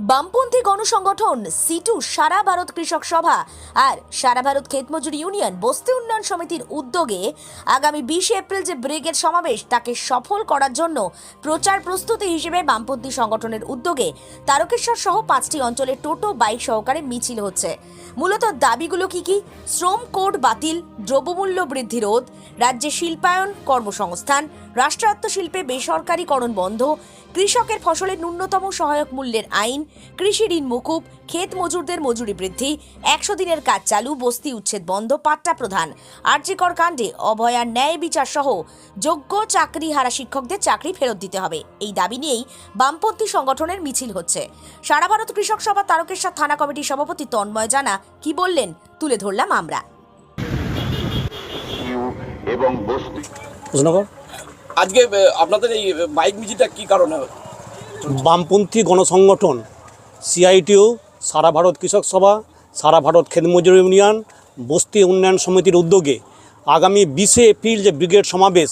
বামপন্থী গণসংগঠন সিটু সারা ভারত কৃষক সভা আর সারা ভারত ক্ষেতমজুর ইউনিয়ন বস্তি উন্নয়ন সমিতির উদ্যোগে আগামী বিশে এপ্রিল যে ব্রিগেড সমাবেশ, তাকে সফল করার জন্য প্রচার প্রস্তুতি হিসেবে বামপন্থী সংগঠনের উদ্যোগে তারকেশ্বর সহ পাঁচটি অঞ্চলে টোটো, বাইক সহকারে মিছিল হচ্ছে। মূলত দাবিগুলো কি কি? শ্রম কোড বাতিল, দ্রব্যমূল্য বৃদ্ধি রোধ, রাজ্যে শিল্পায়ন কর্মসংস্থান, রাষ্ট্রায়ত্ত শিল্পে বেসরকারীকরণ বন্ধ, কৃষকের ফসলের ন্যূনতম সহায়ক মূল্যের আইন, কৃষি ঋণ মুকুব, ক্ষেত মজুরদের মজুরি বৃদ্ধি, একশো দিনের কাজ চালু, বস্তি উচ্ছেদ বন্ধ, পাট্টা প্রধান আর্যিকর কাণ্ডে অভয়ার ন্যায় বিচার সহ যোগ্য চাকরি হারা শিক্ষকদের চাকরি ফেরত দিতে হবে। এই দাবি নিয়েই বামপন্থী সংগঠনের মিছিল হচ্ছে। সারা ভারত কৃষক সভা তারকেশ্বর থানা কমিটির সভাপতি তন্ময় জানা কি বললেন? তুলে ধরলাম আমরা। এবং আজকে আপনাদের এই বাইক মিছিলটা কি কারণে বামপন্থী গণসংগঠন সিআইটিউ সারা ভারত কৃষক সভা সারা ভারত খেতমজুর ইউনিয়ন বস্তি উন্নয়ন সমিতির উদ্যোগে আগামী বিশে এপ্রিল যে ব্রিগেড সমাবেশ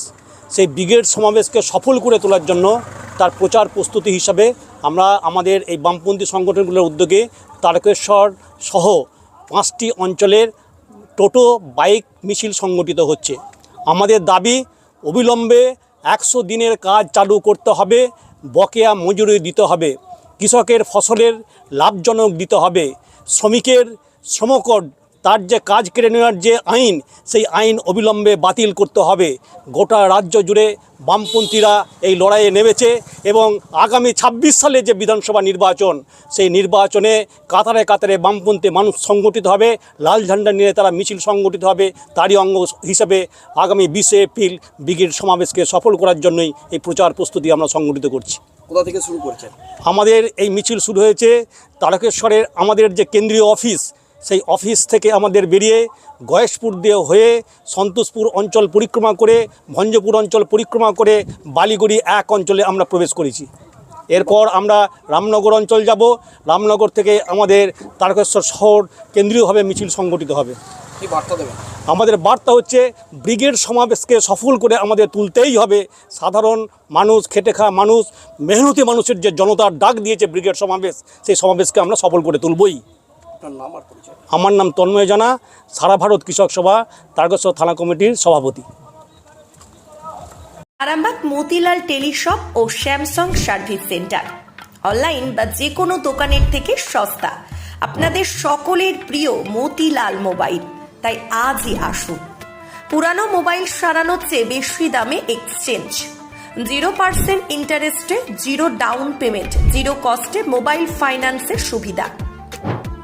সেই ব্রিগেড সমাবেশকে সফল করে তোলার জন্য তার প্রচার প্রস্তুতি হিসাবে আমরা আমাদের এই বামপন্থী সংগঠনগুলোর উদ্যোগে তারকেশ্বর সহ পাঁচটি অঞ্চলের টোটো বাইক মিছিল সংগঠিত হচ্ছে। আমাদের দাবি, অবিলম্বে একশো দিনের কাজ চালু করতে হবে, বকেয়া মজুরি দিতে হবে, কৃষকের ফসলের লাভজনক দিতে হবে, শ্রমিকের শ্রমকর তার যে কাজ কেড়ে নেওয়ার যে আইন সেই আইন অবিলম্বে বাতিল করতে হবে। গোটা রাজ্য জুড়ে বামপন্থীরা এই লড়াইয়ে নেমেছে এবং আগামী ২৬ সালে যে বিধানসভা নির্বাচন সেই নির্বাচনে কাতারে কাতারে বামপন্থী মানুষ সংগঠিত হবে লাল ঝান্ডা নিয়ে তারা মিছিল সংগঠিত হবে তারই অঙ্গ হিসেবে আগামী বিশে এপ্রিল ব্রিগেড সমাবেশকে সফল করার জন্যই এই প্রচার প্রস্তুতি আমরা সংগঠিত করছি। কোথা থেকে শুরু করেছেন? আমাদের এই মিছিল শুরু হয়েছে তারকেশ্বরের আমাদের যে কেন্দ্রীয় অফিস সেই অফিস থেকে আমাদের বেরিয়ে গয়েশপুর দিয়ে হয়ে সন্তোষপুর অঞ্চল পরিক্রমা করে ভঞ্জপুর অঞ্চল পরিক্রমা করে বালিগুড়ি এক অঞ্চলে আমরা প্রবেশ করেছি। এরপর আমরা রামনগর অঞ্চল যাব। রামনগর থেকে আমাদের তারকেশ্বর শহর কেন্দ্রীয়ভাবে মিছিল সংগঠিত হবে। কি বার্তা দেবেন? আমাদের বার্তা হচ্ছে ব্রিগেড সমাবেশকে সফল করে আমাদের তুলতেই হবে। সাধারণ মানুষ খেটে খাওয়া মানুষ মেহনতি মানুষের যে জনতার ডাক দিয়েছে ব্রিগেড সমাবেশ সেই সমাবেশকে আমরা সফল করে তুলবই। আমার নাম তন্ময় জানা সারা ভারত কৃষক সভা তারকেশ্বর থানা কমিটির সভাপতি। আরামবাগ মতিলাল টেলিশপ ও স্যামসাং সার্ভিস সেন্টার। অনলাইন বা যে কোনো দোকানের থেকে সস্তা। আপনাদের সকলের প্রিয় মতিলাল মোবাইল। তাই আজই আসুন। পুরানো মোবাইল সারানোর চেয়ে বেশি দামে এক্সচেঞ্জ। জিরো পার্সেন্ট ইন্টারেস্টে জিরো ডাউন পেমেন্ট জিরো কস্টে মোবাইল ফাইন্যান্সের সুবিধা।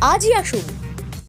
আজই আসুন।